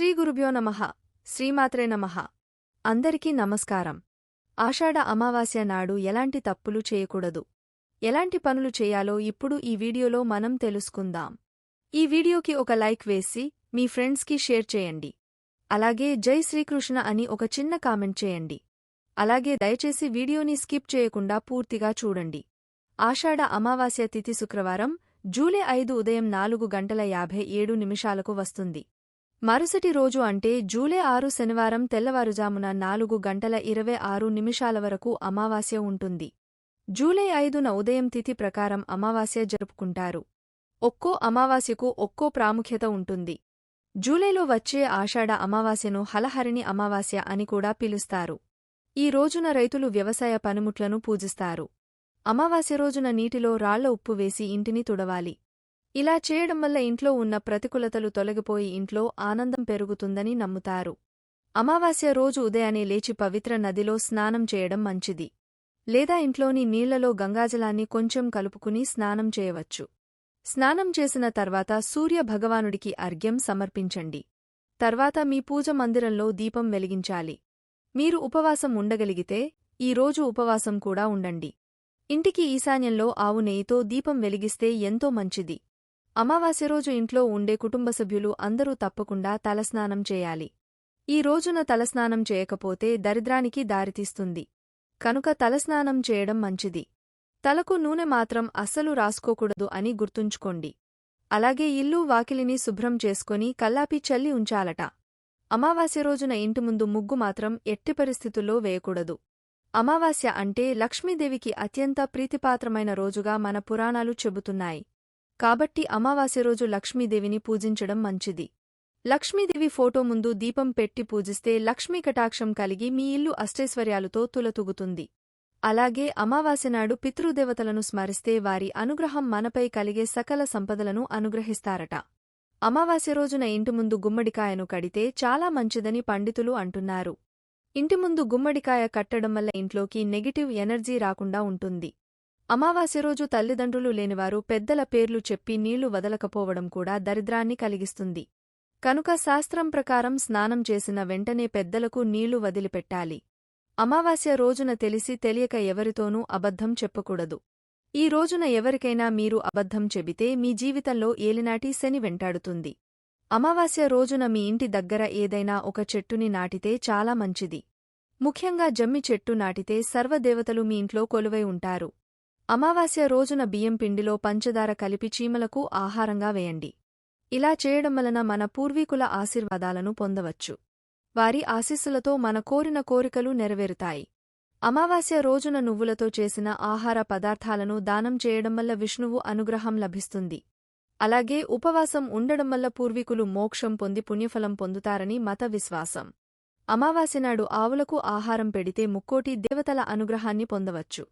శ్రీ గురుభ్యో నమః శ్రీమాత్రే నమః. అందరికీ నమస్కారం. ఆషాఢ అమావాస్య నాడు ఎలాంటి తప్పులు చేయకూడదు. ఎలాంటి పనులు చేయాలో ఇప్పుడు ఈ వీడియోలో మనం తెలుసుకుందాం. ఈ వీడియోకి ఒక లైక్ వేసి మీ ఫ్రెండ్స్కి షేర్ చేయండి. అలాగే జై శ్రీకృష్ణ అని ఒక చిన్న కామెంట్ చేయండి. అలాగే దయచేసి వీడియోని స్కిప్ చేయకుండా పూర్తిగా చూడండి. ఆషాఢ అమావాస్య తిథి శుక్రవారం జూలై ఐదు ఉదయం నాలుగు గంటల యాభై ఏడు నిమిషాలకు వస్తుంది. మరుసటి రోజు అంటే జూలై ఆరు శనివారం తెల్లవారుజామున నాలుగు గంటల ఇరవై ఆరు నిమిషాల వరకు అమావాస్య ఉంటుంది. జూలై ఐదున ఉదయం తిథి ప్రకారం అమావాస్య జరుపుకుంటారు. ఒక్కో అమావాస్యకు ఒక్కో ప్రాముఖ్యత ఉంటుంది. జూలైలో వచ్చే ఆషాఢ అమావాస్యను హలహరిణి అమావాస్య అని కూడా పిలుస్తారు. ఈ రోజున రైతులు వ్యవసాయ పనిముట్లను పూజిస్తారు. అమావాస్య రోజున నీటిలో రాళ్ళ ఉప్పు వేసి ఇంటిని తుడవాలి. ఇలా చేయడం వల్ల ఇంట్లో ఉన్న ప్రతికూలతలు తొలగిపోయి ఇంట్లో ఆనందం పెరుగుతుందని నమ్ముతారు. అమావాస్య రోజు ఉదయాన్నే లేచి పవిత్ర నదిలో స్నానం చేయడం మంచిది. లేదా ఇంట్లోని నీళ్ళలో గంగాజలాన్ని కొంచెం కలుపుకుని స్నానం చేయవచ్చు. స్నానం చేసిన తర్వాత సూర్య భగవానుడికి అర్ఘ్యం సమర్పించండి. తర్వాత మీ పూజ మందిరంలో దీపం వెలిగించాలి. మీరు ఉపవాసం ఉండగలిగితే ఈ రోజు ఉపవాసం కూడా ఉండండి. ఇంటికి ఈశాన్యంలో ఆవు నెయ్యితో దీపం వెలిగిస్తే ఎంతో మంచిది. అమావాస్య రోజు ఇంట్లో ఉండే కుటుంబ సభ్యులు అందరూ తప్పకుండా తలస్నానం చేయాలి. ఈ రోజున తలస్నానం చేయకపోతే దరిద్రానికి దారితీస్తుంది కనుక తలస్నానం చేయడం మంచిది. తలకు నూనె మాత్రం అస్సలు రాసుకోకూడదు అని గుర్తుంచుకోండి. అలాగే ఇల్లు వాకిలిని శుభ్రం చేసుకొని కల్లాపి చల్లి ఉంచాలట. అమావాస్య రోజున ఇంటి ముందు ముగ్గు మాత్రం ఎట్టి పరిస్థితుల్లో వేయకూడదు. అమావాస్య అంటే లక్ష్మీదేవికి అత్యంత ప్రీతిపాత్రమైన రోజుగా మన పురాణాలు చెబుతున్నాయి. కాబట్టి అమావాస్య రోజు లక్ష్మీదేవిని పూజించడం మంచిది. లక్ష్మీదేవి ఫోటో ముందు దీపం పెట్టి పూజిస్తే లక్ష్మీ కటాక్షం కలిగి మీ ఇల్లు అష్టైశ్వర్యాలతో తులతుగుతుంది. అలాగే అమావాస్య నాడు పితృదేవతలను స్మరిస్తే వారి అనుగ్రహం మనపై కలిగే సకల సంపదలను అనుగ్రహిస్తారట. అమావాస్య రోజున ఇంటి ముందు గుమ్మడికాయను కడితే చాలా మంచిదని పండితులు అంటున్నారు. ఇంటి ముందు గుమ్మడికాయ కట్టడం వల్ల ఇంట్లోకి నెగిటివ్ ఎనర్జీ రాకుండా ఉంటుంది. అమావాస్య రోజు తల్లిదండ్రులు లేనివారు పెద్దల పేర్లు చెప్పి నీళ్ళు వదలకపోవడం కూడా దరిద్రాన్ని కలిగిస్తుంది. కనుక శాస్త్రం ప్రకారం స్నానం చేసిన వెంటనే పెద్దలకు నీళ్ళు వదిలిపెట్టాలి. అమావాస్య రోజున తెలిసి తెలియక ఎవరితోనూ అబద్ధం చెప్పకూడదు. ఈ రోజున ఎవరికైనా మీరు అబద్ధం చెబితే మీ జీవితంలో ఏలినాటి శని వెంటాడుతుంది. అమావాస్య రోజున మీ ఇంటి దగ్గర ఏదైనా ఒక చెట్టుని నాటితే చాలా మంచిది. ముఖ్యంగా జమ్మి చెట్టు నాటితే సర్వదేవతలు మీ ఇంట్లో కొలువై ఉంటారు. అమావాస్య రోజున బియ్యం పిండిలో పంచదార కలిపి చీమలకు ఆహారంగా వేయండి. ఇలా చేయడం వలన మన పూర్వీకుల ఆశీర్వాదాలను పొందవచ్చు. వారి ఆశీస్సులతో మన కోరిన కోరికలు నెరవేరుతాయి. అమావాస్య రోజున నువ్వులతో చేసిన ఆహార పదార్థాలను దానం చేయడం వల్ల విష్ణువు అనుగ్రహం లభిస్తుంది. అలాగే ఉపవాసం ఉండడం వల్ల పూర్వీకులు మోక్షం పొంది పుణ్యఫలం పొందుతారని మత విశ్వాసం. అమావాస్యనాడు ఆవులకు ఆహారం పెడితే ముక్కోటి దేవతల అనుగ్రహాన్ని పొందవచ్చు.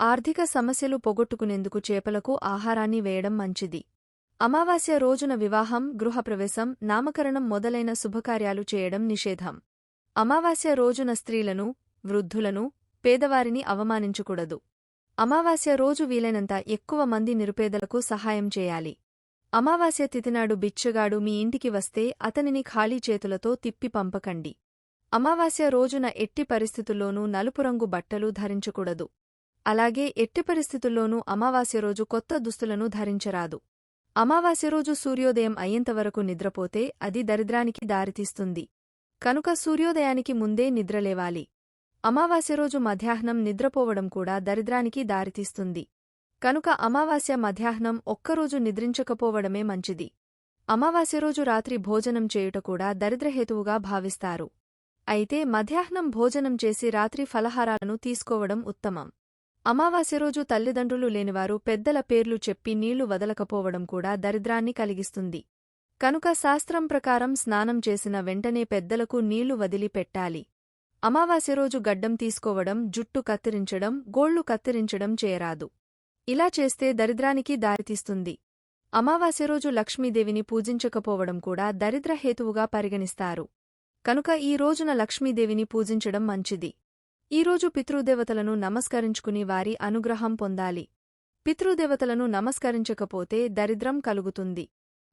ఆర్థిక సమస్యలు పొగొట్టుకునేందుకు చేపలకు ఆహారాన్ని వేయడం మంచిది. అమావాస్య రోజున వివాహం గృహప్రవేశం నామకరణం మొదలైన శుభకార్యాలు చేయడం నిషేధం. అమావాస్య రోజున స్త్రీలను వృద్ధులను పేదవారిని అవమానించకూడదు. అమావాస్య రోజు వీలైనంత ఎక్కువ మంది నిరుపేదలకు సహాయం చేయాలి. అమావాస్య తిథినాడు బిచ్చగాడు మీ ఇంటికి వస్తే అతనిని ఖాళీ చేతులతో తిప్పి పంపకండి. అమావాస్య రోజున ఎట్టి పరిస్థితుల్లోనూ నలుపురంగు బట్టలు ధరించకూడదు. అలాగే ఎట్టి పరిస్థితుల్లోనూ అమావాస్య రోజు కొత్త దుస్తులను ధరించరాదు. అమావాస్య రోజు సూర్యోదయం అయ్యేంతవరకు నిద్రపోతే అది దరిద్రానికి దారితీస్తుంది. కనుక సూర్యోదయానికి ముందే నిద్రలేవాలి. అమావాస్య రోజు మధ్యాహ్నం నిద్రపోవడం కూడా దరిద్రానికి దారితీస్తుంది. కనుక అమావాస్య మధ్యాహ్నం ఒక్కరోజు నిద్రించకపోవడమే మంచిది. అమావాస్య రోజు రాత్రి భోజనం చేయుట కూడా దరిద్రహేతువుగా భావిస్తారు. అయితే మధ్యాహ్నం భోజనం చేసి రాత్రి ఫలహారాలను తీసుకోవడం ఉత్తమం. అమావాస్య రోజు తల్లిదండ్రులు లేనివారు పెద్దల పేర్లు చెప్పి నీళ్ళు వదలకపోవడం కూడా దరిద్రాన్ని కలిగిస్తుంది. కనుక శాస్త్రం ప్రకారం స్నానం చేసిన వెంటనే పెద్దలకు నీళ్ళు వదిలి పెట్టాలి. అమావాస్య రోజు గడ్డం తీసుకోవడం జుట్టు కత్తిరించడం గోళ్ళు కత్తిరించడం చేయరాదు. ఇలా చేస్తే దరిద్రానికి దారితీస్తుంది. అమావాస్య రోజు లక్ష్మీదేవిని పూజించకపోవడం కూడా దరిద్రహేతువుగా పరిగణిస్తారు. కనుక ఈ రోజున లక్ష్మీదేవిని పూజించడం మంచిది. ఈరోజు పితృదేవతలను నమస్కరించుకుని వారి అనుగ్రహం పొందాలి. పితృదేవతలను నమస్కరించకపోతే దరిద్రం కలుగుతుంది.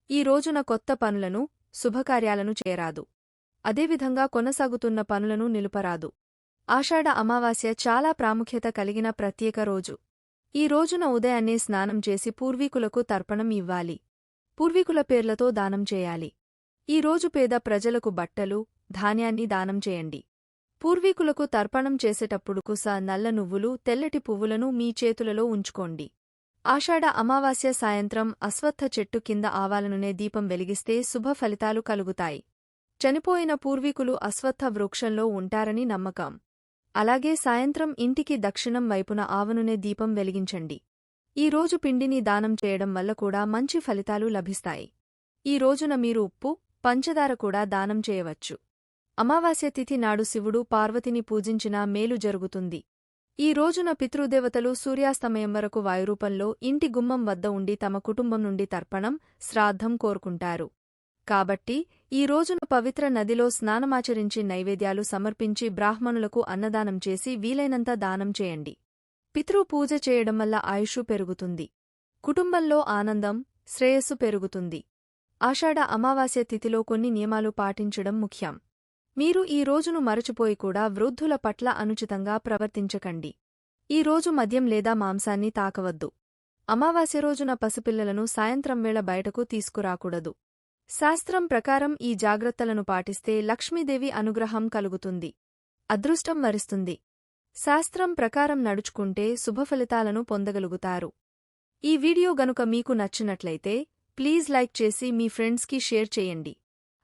ఈ రోజున కొత్త పనులను శుభకార్యాలను చేరాదు అదేవిధంగా కొనసాగుతున్న పనులను నిలుపరాదు. ఆషాఢ అమావాస్య చాలా ప్రాముఖ్యత కలిగిన ప్రత్యేక రోజు. ఈ రోజున ఉదయాన్నే స్నానం చేసి పూర్వీకులకు తర్పణం ఇవ్వాలి. పూర్వీకుల పేర్లతో దానం చేయాలి. ఈ రోజు పేద ప్రజలకు బట్టలు ధాన్యాన్ని దానం చేయండి. పూర్వీకులకు తర్పణం చేసేటప్పుడు కుస నల్ల నువ్వులు తెల్లటి పువ్వులను మీ చేతులలో ఉంచుకోండి. ఆషాఢ అమావాస్య సాయంత్రం అశ్వత్థ చెట్టు కింద ఆవాలనునే దీపం వెలిగిస్తే శుభ ఫలితాలు కలుగుతాయి. చనిపోయిన పూర్వీకులు అశ్వత్థ వృక్షంలో ఉంటారని నమ్మకం. అలాగే సాయంత్రం ఇంటికి దక్షిణం వైపున ఆవనునే దీపం వెలిగించండి. ఈ రోజు పిండిని దానం చేయడం వల్ల కూడా మంచి ఫలితాలు లభిస్తాయి. ఈ రోజున మీరు ఉప్పు పంచదార కూడా దానం చేయవచ్చు. అమావాస్య తిథి నాడు శివుడు పార్వతిని పూజించినా మేలు జరుగుతుంది. ఈ రోజున పితృదేవతలు సూర్యాస్తమయం వరకు వాయురూపంలో ఇంటి గుమ్మం వద్ద ఉండి తమ కుటుంబం నుండి తర్పణం శ్రాద్ధం కోరుకుంటారు. కాబట్టి ఈ రోజున పవిత్ర నదిలో స్నానమాచరించి నైవేద్యాలు సమర్పించి బ్రాహ్మణులకు అన్నదానం చేసి వీలైనంత దానం చేయండి. పితృ పూజ చేయడం వల్ల ఆయుషు పెరుగుతుంది. కుటుంబంలో ఆనందం శ్రేయస్సు పెరుగుతుంది. ఆషాఢ అమావాస్య తిథిలో కొన్ని నియమాలు పాటించడం ముఖ్యం. మీరు ఈ రోజును మరచిపోయి కూడా వృద్ధుల పట్ల అనుచితంగా ప్రవర్తించకండి. ఈ రోజు మద్యం లేదా మాంసాన్ని తాకవద్దు. అమావాస్య రోజున పసిపిల్లలను సాయంత్రం వేళ బయటకు తీసుకురాకూడదు. శాస్త్రం ప్రకారం ఈ జాగ్రత్తలను పాటిస్తే లక్ష్మీదేవి అనుగ్రహం కలుగుతుంది. అదృష్టం వరిస్తుంది. శాస్త్రం ప్రకారం నడుచుకుంటే శుభఫలితాలను పొందగలుగుతారు. ఈ వీడియో గనుక మీకు నచ్చినట్లయితే ప్లీజ్ లైక్ చేసి మీ ఫ్రెండ్స్కి షేర్ చేయండి.